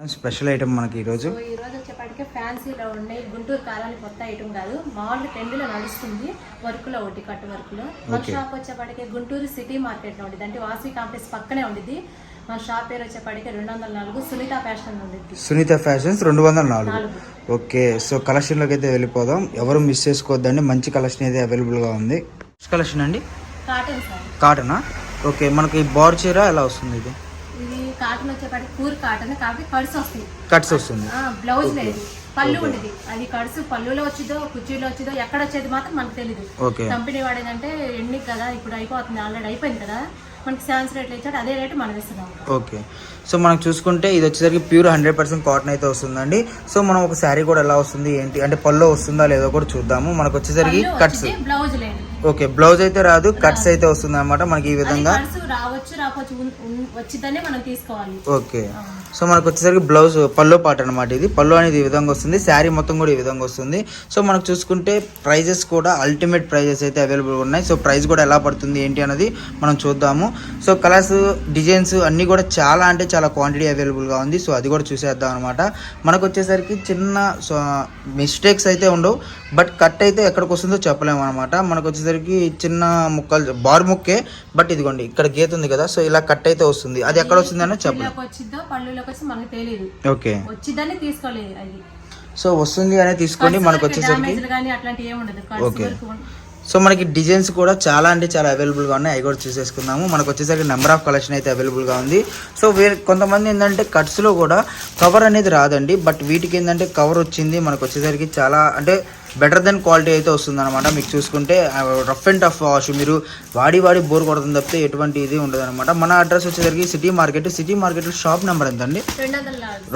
Special item మనకి ఈరోజు so ఈ రోజు వచ్చేపాటికే ఫ్యాన్సీలో ఉన్నాయి గుంటూరు కాలానికి కొత్త ఐటమ్ కాదు మామూలు ట్రెండ్లో నడుస్తుంది వర్క్లో ఒకటి కట్టు వర్క్లో. మన. షాప్ వచ్చేపాటికే గుంటూరు సిటీ మార్కెట్లో ఉండేది అంటే వాసవి కాంప్లెక్స్ పక్కనే ఉండిద్ది. మన షాప్ పేరు వచ్చేపాటికే రెండు వందల నాలుగు సునీత ఫ్యాషన్ ఉండిద్ది. సునీత ఫ్యాషన్స్ రెండు వందల నాలుగు. ఓకే సో కలెక్షన్లోకి అయితే వెళ్ళిపోదాం. ఎవరు మిస్ చేసుకోవద్దండి మంచి కలెక్షన్ అయితే అవైలబుల్గా ఉంది. కలెక్షన్ అండి? కాటన్ సార్ కాటనా? ఓకే మనకి బార్ చీర ఎలా వస్తుంది ఇది? కాటన్ వచ్చేపాటికి పూర్ కాటన్ కాబట్టి కడుసు వస్తాయి. కట్స్ వస్తుంది. ఆ, బ్లౌజ్ లేదు. పళ్ళు ఉండేది. అది కడుసు పళ్ళులో వచ్చిందో కుర్చీలో వచ్చిందో ఎక్కడ వచ్చేది మాత్రం మనకు తెలియదు ఓకే. కంపెనీ వాడేదంటే ఎన్ని కదా ఇప్పుడు అయిపోతుంది ఆల్రెడీ అయిపోయింది కదా. మనకి శాన్స్ రేట్లు ఇచ్చాడు అదే రేటు మనం ఇస్తున్నాం. ఓకే. సో మనకు చూసుకుంటే ఇది వచ్చేసరికి ప్యూర్ హండ్రెడ్ పర్సెంట్ కాటన్ అయితే వస్తుందండి. సో మనం ఒక శారీ కూడా ఎలా వస్తుంది ఏంటి అంటే పళ్ళు వస్తుందా లేదో కూడా చూద్దాము. మనకు వచ్చేసరికి కట్స్. బ్లౌజ్ లేదు. ఓకే బ్లౌజ్ అయితే రాదు కట్స్ అయితే వస్తుంది అనమాట మనకి ఈ విధంగా. కడుసు రావచ్చు రాకపోవచ్చు ఉన్- ఉన్- వచ్చిద్దనే మనం తీసుకోవాలి. ఓకే సో మనకు వచ్చేసరికి బ్లౌజ్ పల్లో పాట అనమాట ఇది. పళ్ళు అనేది ఈ విధంగా వస్తుంది శారీ మొత్తం కూడా ఈ విధంగా వస్తుంది. సో మనకు చూసుకుంటే ప్రైజెస్ కూడా అల్టిమేట్ ప్రైజెస్ అయితే అవైలబుల్ ఉన్నాయి. సో ప్రైస్ కూడా ఎలా పడుతుంది ఏంటి అనేది మనం చూద్దాము. సో కలర్స్ డిజైన్స్ అన్నీ కూడా చాలా అంటే చాలా క్వాంటిటీ అవైలబుల్గా ఉంది. సో అది కూడా చూసేద్దాం అనమాట మనకు వచ్చేసరికి చిన్న సో మిస్టేక్స్ అయితే ఉండవు. బట్ కట్ అయితే ఎక్కడికి వస్తుందో చెప్పలేము అనమాట మనకు వచ్చేసరికి చిన్న ముక్కలు బార్ ముక్కే బట్ ఇదిగోండి ఇక్కడ గీత ఉంది కదా సో ఇలా కట్ అయితే వస్తుంది. అది ఎక్కడ వచ్చి మనకు తెలియదు. ఓకే. సో వస్తుంది అనే తీసుకోండి మనకు వచ్చేసరికి. ఉం- సో మనకి డిజైన్స్ కూడా చాలా అంటే చాలా అవైలబుల్గా ఉన్నాయి. అవి కూడా చూసేసుకుందాము. మనకు వచ్చేసరికి నెంబర్ ఆఫ్ కలెక్షన్ అయితే అవైలబుల్గా ఉంది. సో కొంతమంది ఏంటంటే కట్స్లో కూడా కవర్ అనేది రాదండి. బట్ వీటికి ఏంటంటే కవర్ వచ్చింది. మనకు వచ్చేసరికి చాలా అంటే బెటర్ దెన్ క్వాలిటీ అయితే వస్తుంది అనమాట మీకు చూసుకుంటే రఫ్ అండ్ టఫ్ వాష్. మీరు వాడి వాడి బోర్ కొడుతుంది తప్పితే ఎటువంటి ఇది ఉండదు అనమాట మన అడ్రస్ వచ్చేసరికి city market. City market shop number ఎంత అండి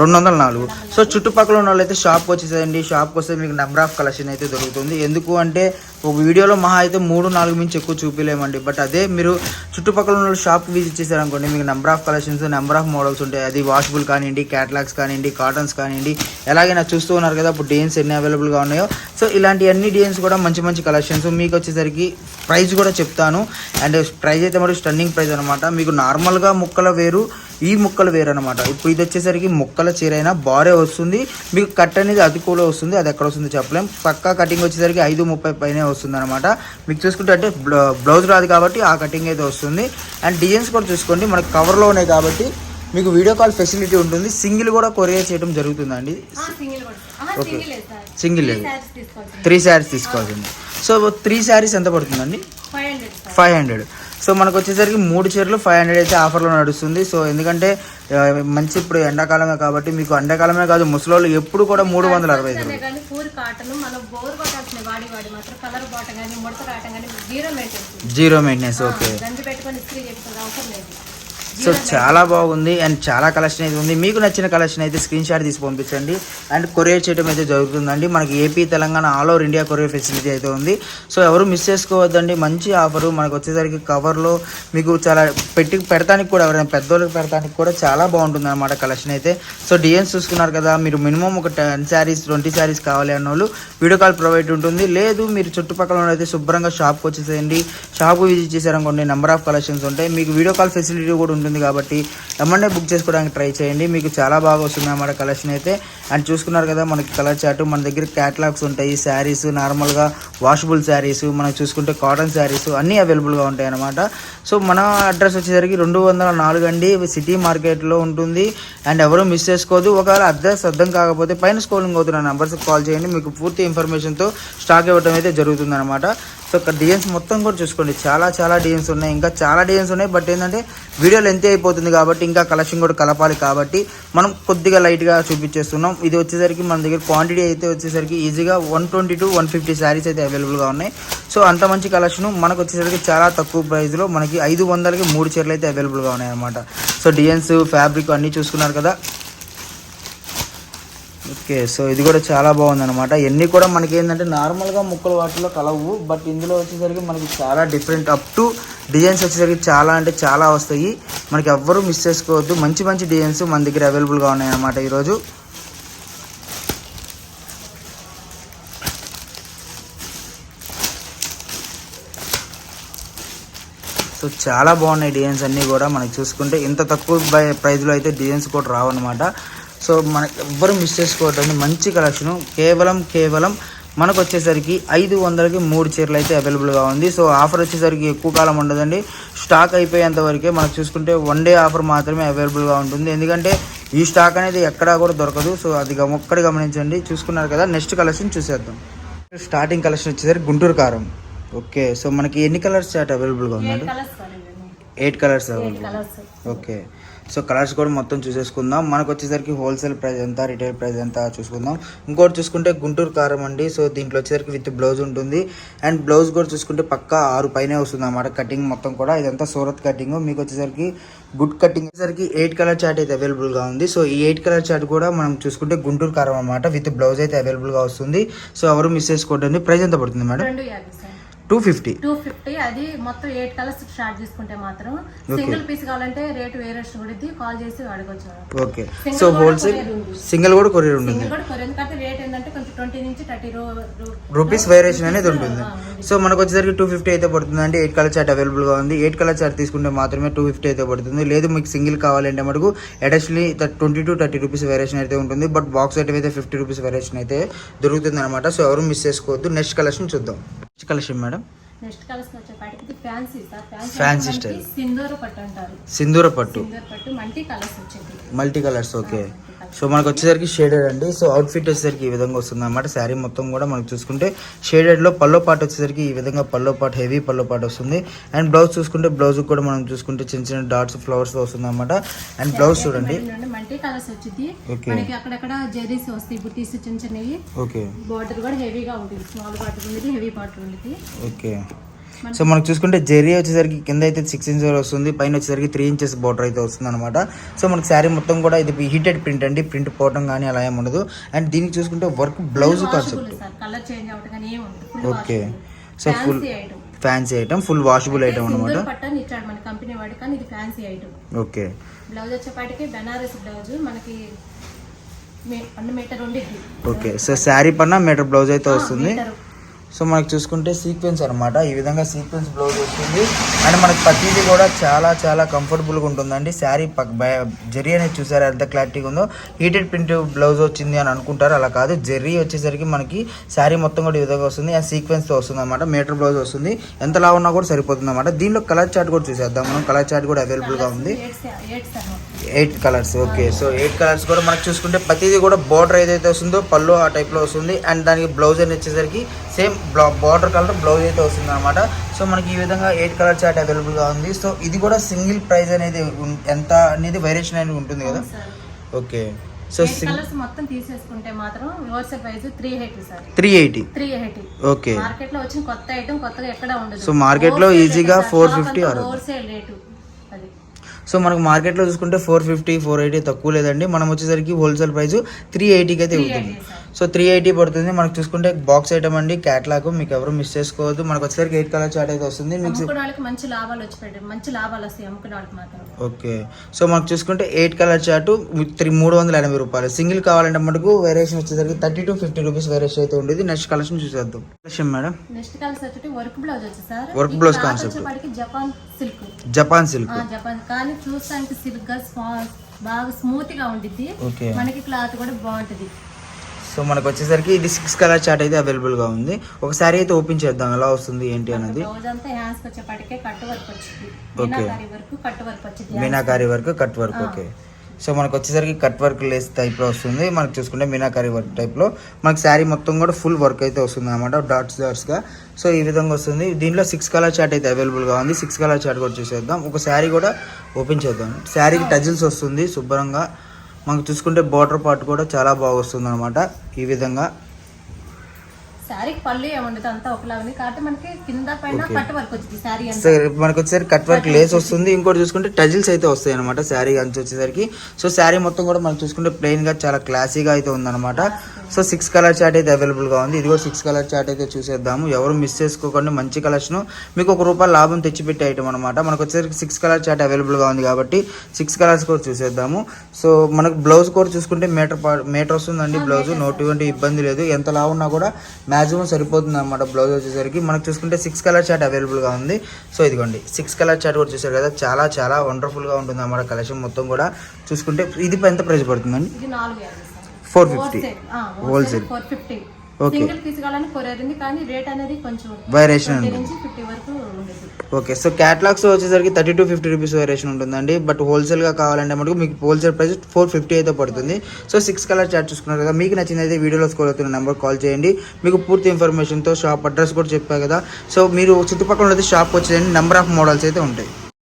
రెండు వందల నాలుగు. సో చుట్టుపక్కల ఉన్న వాళ్ళైతే షాప్కి వచ్చేసేయండి. షాప్కి వస్తే మీకు నెంబర్ ఆఫ్ కలెక్షన్ అయితే దొరుకుతుంది. ఎందుకు అంటే ఒక వీడియోలో మహా అయితే మూడు నాలుగు మించి ఎక్కువ చూపించలేమండి బట్ అదే మీరు చుట్టుపక్కల ఉన్న షాప్ విజిట్ చేశారనుకోండి మీకు number of collections number of models ఉంటాయి. అది వాషబుల్ కానివ్వండి క్యాటలాగ్స్ కానివ్వండి కాటన్స్ కానివ్వండి. ఎలాగైనా చూస్తూ ఉన్నారు కదా ఇప్పుడు డిజైన్స్ ఎన్ని అవైలబుల్గా ఉన్నాయో సో ఇలాంటి అన్ని డిజైన్స్ కూడా మంచి మంచి కలెక్షన్స్ మీకు వచ్చేసరికి ప్రైస్ కూడా చెప్తాను. అండ్ ప్రైస్ అయితే మరి స్టన్నింగ్ ప్రైస్ అనమాట మీకు నార్మల్గా ముక్కల వేరు ఈ ముక్కలు వేరు అనమాట ఇప్పుడు ఇది వచ్చేసరికి ముక్కల చీర అయినా బారే వస్తుంది. మీకు కట్ అనేది అది కూడా వస్తుంది. అది ఎక్కడ వస్తుంది చెప్పలేం. పక్కా కటింగ్ వచ్చేసరికి ఐదు ముప్పై పైనే వస్తుంది అనమాట మీకు చూసుకుంటే అంటే బ్లౌ- బ్లౌజ్ రాదు కాబట్టి ఆ కటింగ్ అయితే వస్తుంది. అండ్ డిజైన్స్ కూడా చూసుకోండి. మనకు కవర్లో ఉన్నాయి కాబట్టి మీకు వీడియో కాల్ ఫెసిలిటీ ఉంటుంది. సింగిల్ కూడా కొరియర్ చేయడం జరుగుతుందండి. ఆ, సింగిల్ లేదు త్రీ శారీస్ తీసుకోవాల్సింది. సో త్రీ శారీస్ ఎంత పడుతుందండి? ఫైవ్ హండ్రెడ్ సో మనకు వచ్చేసరికి మూడు చీరలు ఫైవ్ హండ్రెడ్ అయితే ఆఫర్లో నడుస్తుంది. సో ఎందుకంటే మంచి ఇప్పుడు ఎండాకాలమే కాబట్టి మీకు ఎండాకాలమే కాదు ముసలోళ్ళు ఎప్పుడు కూడా మూడు వందల అరవై ఐదు జీరో మెయింటెనెన్స్ ఓకే సో చాలా బాగుంది అండ్ చాలా కలెక్షన్ అయితే ఉంది. మీకు నచ్చిన కలెక్షన్ అయితే స్క్రీన్ షాట్ తీసి పంపించండి. అండ్ కొరియర్ చేయడం అయితే జరుగుతుందండి. మనకి AP Telangana all over India courier facility అయితే ఉంది. సో ఎవరు మిస్ చేసుకోవద్దండి. మంచి ఆఫరు మనకు వచ్చేసరికి కవర్లో మీకు చాలా పెట్టి పెడతానికి కూడా ఎవరైనా పెద్దోళ్ళకి పెడతానికి కూడా చాలా బాగుంటుంది అనమాట కలెక్షన్ అయితే సో డిజైన్స్ చూసుకున్నారు కదా మీరు మినిమం ఒక టెన్ శారీస్ ట్వంటీ శారీస్ కావాలి అన్న వాళ్ళు వీడియో కాల్ ప్రొవైడ్ ఉంటుంది. లేదు మీరు చుట్టుపక్కల ఉన్న అయితే శుభ్రంగా షాప్కి వచ్చేసేయండి. షాప్ విజిట్ చేశారనుకోండి నెంబర్ ఆఫ్ కలెక్షన్స్ ఉంటాయి. మీకు వీడియో కాల్ ఫెసిలిటీ కూడా ఉంటుంది. కాబట్టి ఎమ్మండే బుక్ చేసుకోవడానికి ట్రై చేయండి. మీకు చాలా బాగా వస్తుంది అన్నమాట కలెక్షన్ అయితే. అండ్ చూసుకున్నారు కదా మనకి కలర్ చార్ట్ మన దగ్గర క్యాటలాగ్స్ ఉంటాయి. శారీస్ నార్మల్గా వాషబుల్ శారీస్ మనం చూసుకుంటే కాటన్ శారీస్ అన్నీ అవైలబుల్గా ఉంటాయి అన్నమాట. సో మన అడ్రస్ వచ్చేసరికి రెండు వందల నాలుగు అండి. సిటీ మార్కెట్లో ఉంటుంది. అండ్ ఎవరూ మిస్ చేసుకోవద్దు ఒకవేళ అడ్రస్ అర్థం కాకపోతే పైన స్కోలింగ్ అవుతున్న నెంబర్స్కి కాల్ చేయండి. మీకు పూర్తి ఇన్ఫర్మేషన్తో స్టాక్ ఇవ్వడం అయితే జరుగుతుంది అనమాట సో ఇక్కడ డిజైన్స్ మొత్తం కూడా చూసుకోండి. చాలా చాలా డిజైన్స్ ఉన్నాయి. ఇంకా చాలా డిజైన్స్ ఉన్నాయి బట్ ఏంటంటే వీడియో లెంత్ అయిపోతుంది కాబట్టి ఇంకా కలెక్షన్ కూడా కలపాలి కాబట్టి మనం కొద్దిగా లైట్గా చూపించేస్తున్నాం. ఇది వచ్చేసరికి మన దగ్గర క్వాంటిటీ అయితే వచ్చేసరికి ఈజీగా one twenty to one fifty sarees అయితే అవైలబుల్గా ఉన్నాయి. సో అంత మంచి కలెక్షన్ మనకు వచ్చేసరికి చాలా తక్కువ ప్రైస్లో మనకి ఐదు వందలకి మూడు చీరలు అయితే అవైలబుల్గా ఉన్నాయి అనమాట సో డిజైన్స్ ఫ్యాబ్రిక్ అన్నీ చూసుకున్నారు కదా. ఓకే సో ఇది కూడా చాలా బాగుంది అనమాట ఇవన్నీ కూడా మనకి ఏంటంటే నార్మల్గా ముక్కలు వాటిలో కలవు బట్ ఇందులో వచ్చేసరికి మనకి చాలా డిఫరెంట్ అప్ టు డిజైన్స్ వచ్చేసరికి చాలా అంటే చాలా వస్తాయి. మనకి ఎవ్వరూ మిస్ చేసుకోవద్దు. మంచి మంచి డిజైన్స్ మన దగ్గర అవైలబుల్గా ఉన్నాయి అనమాట ఈరోజు. సో చాలా బాగున్నాయి డిజైన్స్ అన్నీ కూడా. మనకి చూసుకుంటే ఇంత తక్కువ ప్రైజ్లో అయితే డిజైన్స్ కూడా రావన్నమాట. సో మనకి ఎవ్వరు మిస్ చేసుకోవద్దండి. మంచి కలెక్షన్ కేవలం కేవలం మనకు వచ్చేసరికి ఐదు వందలకి మూడు చీరలు అయితే అవైలబుల్గా ఉంది. సో ఆఫర్ వచ్చేసరికి ఎక్కువ కాలం ఉండదండి. స్టాక్ అయిపోయేంత వరకే మనకు చూసుకుంటే వన్ డే ఆఫర్ మాత్రమే అవైలబుల్గా ఉంటుంది. ఎందుకంటే ఈ స్టాక్ అనేది ఎక్కడా కూడా దొరకదు. సో అది ఒక్కటి గమనించండి. చూసుకున్నారు కదా నెక్స్ట్ కలెక్షన్ చూసేద్దాం. స్టార్టింగ్ కలెక్షన్ వచ్చేసరికి గుంటూరు కారం. ఓకే సో మనకి ఎన్ని కలర్స్ చాట్ అవైలబుల్గా ఉందండి? Eight colours available okay so colours కూడా మొత్తం చూసేసుకుందాం. మనకు వచ్చేసరికి హోల్సేల్ ప్రైస్ ఎంత రిటైల్ ప్రైస్ ఎంత చూసుకుందాం. ఇంకోటి చూసుకుంటే గుంటూరు కారం అండి. సో దీంట్లో వచ్చేసరికి విత్ బ్లౌజ్ ఉంటుంది. అండ్ బ్లౌజ్ కూడా చూసుకుంటే పక్కా ఆరు పైనే వస్తుంది అన్నమాట కటింగ్ మొత్తం కూడా. ఇదంతా సూరత్ కటింగ్. మీకు వచ్చేసరికి గుడ్ కటింగ్ వచ్చేసరికి ఎయిట్ కలర్ చార్ట్ అయితే అవైలబుల్గా ఉంది. సో ఈ ఎయిట్ కలర్ చార్ట్ కూడా మనం చూసుకుంటే గుంటూరు కారం అనమాట విత్ బ్లౌజ్ అయితే అవైలబుల్గా వస్తుంది. సో ఎవరు మిస్ చేసుకోవద్దండి. ప్రైస్ ఎంత పడుతుంది madam? Two fifty. Two fifty అది మొత్తం ఎయిట్ కలర్స్ స్టార్ట్ చేసుకుంటే మాత్రం. సింగిల్ పీస్ కావాలంటే రేట్ వేరే ఉండిద్ది కాల్ చేసి అడగొచ్చు. ఓకే. So wholesale. సింగిల్ కూడా కొరియర్ ఉంటుంది. సింగిల్ కూడా కొరియర్ ఎందుకంటే రేట్ ఏంటంటే కొంచెం ట్వంటీ నుంచి థర్టీ రూపీస్ వేరియేషన్ అనేది ఉంటుంది. సో మనకు వచ్చేసరికి టూ ఫిఫ్టీ అయితే పడుతుంది. అండి ఎయిట్ కలర్ చార్ట్ అవైలబుల్గా ఉంది. ఎయిట్ కలర్ చార్ట్ తీసుకుంటే మాత్రమే టూ ఫిఫ్టీ అయితే పడుతుంది. లేదు మీకు సింగిల్ కావాలంటే మటుకు additionally twenty to thirty rupees variation అయితే ఉంటుంది. బట్ బాక్స్ ఐటమ్ అయితే ఫిఫ్టీ రూపీస్ వేరియేషన్ అయితే దొరుకుతుంది అనమాట సో ఎవరు మిస్ చేసుకోవద్దు. నెక్స్ట్ కలెక్షన్ చూద్దాం. Collection madam? నెక్స్ట్ కలర్స్ వచ్చేపాటికి ఇది ఫ్యాన్సీ సార్. Fancy style. సింధూర పట్టు అంటారు. సింధూర పట్టు. సింధూర పట్టు మల్టీ కలర్స్ వచ్చేది మల్టీ కలర్స్ ఓకే. సో మనకు వచ్చేసరికి షేడెడ్ అండి. సో అవుట్ఫిట్ వచ్చేసరికి ఈ విధంగా వస్తుంది అనమాట శారీ మొత్తం కూడా మనకు చూసుకుంటే షేడెడ్లో పల్లో పాటు వచ్చేసరికి ఈ విధంగా పల్లో పాటు హెవీ పల్లో పాటు వస్తుంది. అండ్ బ్లౌజ్ చూసుకుంటే బ్లౌజ్ కూడా మనం చూసుకుంటే చిన్న చిన్న డాట్స్ ఫ్లవర్స్ వస్తుంది అనమాట అండ్ బ్లౌజ్ చూడండి. మల్టీ కలర్స్ వచ్చింది Okay. మనకి అక్కడక్కడ జెరీస్ వస్తాయి బుటీస్ చిన్న చిన్నవి. ఓకే బార్డర్ కూడా హెవీగా ఉంటుంది. స్మాల్ బార్డర్ ఉంది హెవీ బార్డర్ ఉంది ఓకే సో మనకు చూసుకుంటే జెరీ వచ్చేసరికి కింద అయితే సిక్స్ ఇంచెస్ వస్తుంది పైన వచ్చేసరికి త్రీ ఇంచెస్ బార్డర్ అయితే వస్తుంది అనమాట సో మనకి శారీ మొత్తం కూడా ఇది హీటెడ్ ప్రింట్ అండి ప్రింట్ పోవటం కానీ అలా ఏమి ఉండదు. అండ్ దీనికి చూసుకుంటే work blouse concept okay so full fancy item full washable item అనమాట సింధూర్ పట్టని ఇచ్చాడు మన కంపెనీ వాడి కానీ ఇది ఫ్యాన్సీ ఐటమ్ ఓకే బ్లౌజ్ వచ్చేపాటికి బెనారస్ బ్లౌజ్ మనకి మీ- వన్ మీటర్ ఉండిద్ది ఓకే సో శారీ పైన మీటర్ బ్లౌజ్ అయితే వస్తుంది. సో మనకు చూసుకుంటే సీక్వెన్స్ అనమాట ఈ విధంగా సీక్వెన్స్ బ్లౌజ్ వస్తుంది అండ్ మనకి ప్రతిదీ కూడా చాలా చాలా కంఫర్టబుల్గా ఉంటుందండి. శారీ పక్ జెర్రీ అనేది చూసారా? ఎంత క్లారిటీగా ఉందో. హీటెడ్ ప్రింట్ బ్లౌజ్ వచ్చింది అని అనుకుంటారు. అలా కాదు. జెర్రీ వచ్చేసరికి మనకి శారీ మొత్తం కూడా ఈ విధంగా వస్తుంది. ఆ సీక్వెన్స్తో వస్తుంది అనమాట మీటర్ బ్లౌజ్ వస్తుంది. ఎంతలా ఉన్నా కూడా సరిపోతుంది అనమాట దీనిలో కలర్ చార్ట్ కూడా చూసేద్దాం మనం. కలర్ చార్ట్ కూడా అవైలబుల్గా ఉంది. ఎయిట్ సా- colours okay. So eight colours కూడా మనకు చూసుకుంటే ప్రతిదీ కూడా బార్డర్ ఏదైతే వస్తుందో పళ్ళు ఆ టైప్లో వస్తుంది. అండ్ దానికి బ్లౌజ్ అని వచ్చేసరికి సేమ్ బార్డర్ కలర్ బ్లౌజ్ అయితే వస్తుంది అనమాట సో మనకి ఈ విధంగా ఎయిట్ కలర్ చార్ట్ అవైలబుల్గా ఉంది. సో ఇది కూడా సింగిల్ ప్రైస్ అనేది ఎంత అనేది వేరియేషన్ అనేది ఉంటుంది కదా? ఓకే. సో కలర్స్ మొత్తం తీసేసుకుంటే మాత్రం price three eighty sir. Three eighty? Three eighty. Okay. మార్కెట్లో వచ్చిన కొత్త ఐటమ్ కొత్తగా ఎక్కడ ఉండదు. So, market లో ఈజీగా 450 ఆరు. Wholesale rate. సో మనకు మార్కెట్లో చూసుకుంటే ఫోర్ ఫిఫ్టీ ఫోర్ ఎయిటీ తక్కువ లేదండి. మనం వచ్చేసరికి హోల్సేల్ ప్రైస్ త్రీ ఎయిటీకి అయితే త్రీ ఉంటుంది సో త్రీ ఎయిటీ పడుతుంది. మనకు చూసుకుంటే బాక్స్ ఐటమ్ అండి క్యాట్లాగ్ మీకు ఎవరు మిస్ చేసుకోవద్దు. మనకు వచ్చేసరికి ఎయిట్ కలర్ చార్ట్ అయితే వస్తుంది. మీకు మంచి లాభాలు వచ్చి పెట్టారు మంచి లాభాలు వస్తాయి అమ్ముకునే వాళ్ళకి మాత్రం. ఓకే. సో మనకు చూసుకుంటే ఎయిట్ కలర్ చార్ట్ త్రీ మూడు వందల ఎనభై రూపాయలు. సింగిల్ కావాలంటే మటుకు వేరియేషన్ వచ్చేసరికి thirty to fifty rupees variation అయితే ఉండేది. నెక్స్ట్ కలెక్షన్ చూసేద్దాం. Collection madam. నెక్స్ట్ వచ్చి వర్క్ బ్లౌజ్ వచ్చి సార్. వచ్చేపాటికి Japan silk Japan silk Japan కానీ చూస్తానికి సిల్క్గా బాగా స్మూత్గా ఉండిద్ది. మనకి క్లాత్ కూడా బాగుంటది. సో మనకు వచ్చేసరికి ఇది సిక్స్ కలర్ చార్ట్ అయితే అవైలబుల్గా ఉంది. ఒకసారి అయితే ఓపెన్ చేద్దాం ఎలా వస్తుంది ఏంటి అనేది Okay. మీనాకారి వరకు కట్ వర్క్. ఓకే సో మనకు వచ్చేసరికి కట్ వర్క్ లేస్ టైప్లో వస్తుంది. మనకు చూసుకుంటే మీనాకారి వర్క్ టైప్లో మనకి శారీ మొత్తం కూడా ఫుల్ వర్క్ అయితే వస్తుంది అనమాట డాట్స్ డాట్స్గా సో ఈ విధంగా వస్తుంది. దీంట్లో సిక్స్ కలర్ చార్ట్ అయితే అవైలబుల్గా ఉంది. సిక్స్ కలర్ చార్ట్ కూడా చూసేద్దాం. ఒక శారీ కూడా ఓపెన్ చేద్దాం. శారీకి టజిల్స్ వస్తుంది శుభ్రంగా. మనకు చూసుకుంటే బార్డర్ పార్ట్ కూడా చాలా బాగా వస్తుంది అనమాట ఈ విధంగా శారీకి పళ్ళు ఏముండదు అంతా కాబట్టి మనకి కింద పైన. కట్ వర్క్ వచ్చింది శారీ సో అంతా. మనకు వచ్చేసరికి కట్ వర్క్ లేస్ వస్తుంది. ఇంకోటి చూసుకుంటే టజిల్స్ అయితే వస్తాయి అనమాట శారీ అంచు వచ్చేసరికి. సో శారీ మొత్తం కూడా మనం చూసుకుంటే ప్లెయిన్గా చాలా క్లాసీగా అయితే ఉందన్నమాట. సో సిక్స్ కలర్ చార్ట్ అయితే అవైలబుల్గా ఉంది. ఇది కూడా సిక్స్ కలర్ చార్ట్ అయితే చూసేద్దాము. ఎవరు మిస్ చేసుకోకండి మంచి కలెక్షన్ మీకు ఒక రూపాయి లాభం తెచ్చిపెట్టే ఐటమ్ అనమాట మనకు వచ్చేసరికి సిక్స్ కలర్ చార్ట్ అవైలబుల్గా ఉంది కాబట్టి సిక్స్ కలర్స్ కూడా చూసేద్దాము. సో మనకు బ్లౌజ్ కూడా చూసుకుంటే మీటర్ మీటర్ వస్తుందండి బ్లౌజ్ నో ఎటువంటి ఇబ్బంది లేదు. ఎంత లా ఉన్నా కూడా మ్యాక్సిమం సరిపోతుంది అనమాట బ్లౌజ్ వచ్చేసరికి మనకు చూసుకుంటే సిక్స్ కలర్ చార్ట్ అవైలబుల్గా ఉంది సో ఇదిగోండి సిక్స్ కలర్ చార్ట్ కూడా చూసారు కదా చాలా చాలా వండర్ఫుల్గా ఉంటుంది అన్నమాట కలెక్షన్ మొత్తం కూడా చూసుకుంటే ఇది ఎంత ప్రైస్ పడుతుందండి ఇది నాలుగు యాభై sir 450. Wholesale. Four fifty Okay. Single piece కావాలని కొరియర్ ఉంది కానీ రేట్ అనేది కొంచెం Variation 20 ఉంది. నుంచి ఫిఫ్టీ వరకు ఉండేది. ఓకే సో క్యాట్లాగ్స్ వచ్చేసరికి thirty to fifty rupees variation ఉంటుందండి. బట్ హోల్సేల్గా కావాలంటే మటుకు మీకు హోల్సేల్ ప్రైస్ ఫోర్ ఫిఫ్టీ అయితే పడుతుంది. సో సిక్స్ కలర్ చార్ట్ చూసుకున్నారు కదా మీకు నచ్చింది అయితే వీడియోలో స్కోర్ అవుతున్న నెంబర్ కాల్ చేయండి. మీకు పూర్తి ఇన్ఫర్మేషన్తో షాప్ అడ్రస్ కూడా చెప్పా కదా. సో మీరు చుట్టుపక్కల ఉన్నది షాప్కి వచ్చేయండి. నెంబర్ ఆఫ్ మోడల్స్ అయితే ఉంటాయి.